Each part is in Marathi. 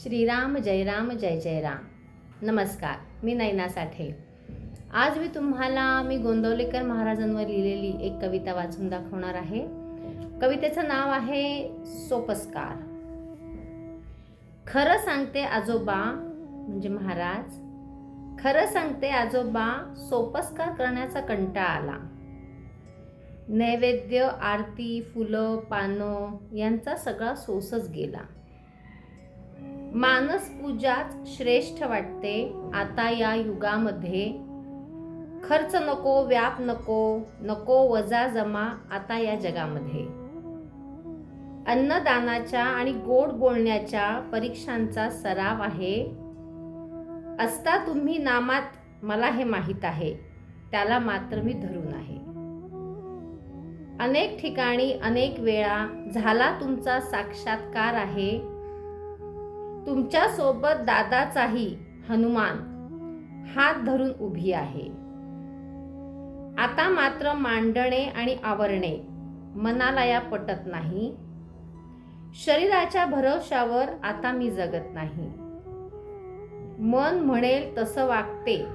श्रीराम जय राम जय जय राम. नमस्कार मी नैना साठे. आज मी तुम्हाला मी गोंदवलेकर महाराजांवर लिहिलेली एक कविता वाचून दाखवणार आहे. कवितेचं नाव आहे सोपस्कार. खरं सांगते आजोबा म्हणजे महाराज खरं सांगते आजोबा सोपस्कार करण्याचा कंटाळा आला. नैवेद्य आरती फुलं पानं यांचा सगळा सोसच गेला. मानस पूजाच श्रेष्ठ वाटते आता या युगामध्ये. खर्च नको व्याप नको नको वजा जमा आता या जगामध्ये. अन्नदानाच्या आणि गोड बोलण्याच्या परीक्षांचा सराव आहे. असता तुम्ही नामात मला हे माहीत आहे त्याला मात्र मी धरून आहे. अनेक ठिकाणी अनेक वेळा झाला तुमचा साक्षात्कार आहे तुमच्यासोबत दादाचाही हनुमान हात धरून उभी आहे. आता मात्र मांडणे आणि आवरणे मनाला या पटत नाही. शरीराच्या भरवशावर आता मी जगत नाही. मन म्हणेल तसं वागते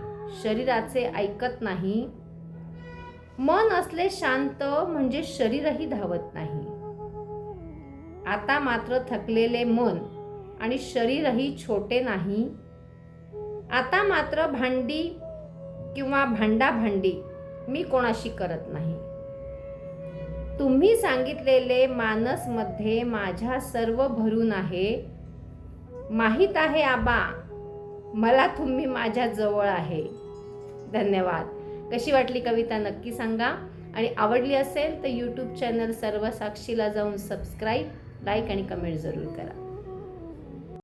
शरीराचे ऐकत नाही. मन असले शांत म्हणजे शरीरही धावत नाही. आता मात्र थकलेले मन आणि शरीरही छोटे नाही. आता मात्र भांडी किंवा भांडा भांडी मी कोणाशी करत नाही. तुम्ही सांगितलेले मानसमध्ये माझ्या सर्व भरून आहे. माहीत आहे आबा मला तुम्ही माझ्या जवळ आहे. धन्यवाद. कशी वाटली कविता नक्की सांगा. आणि आवडली असेल तर यूट्यूब चॅनल सर्व साक्षीला जाऊन सबस्क्राईब लाईक आणि कमेंट जरूर करा.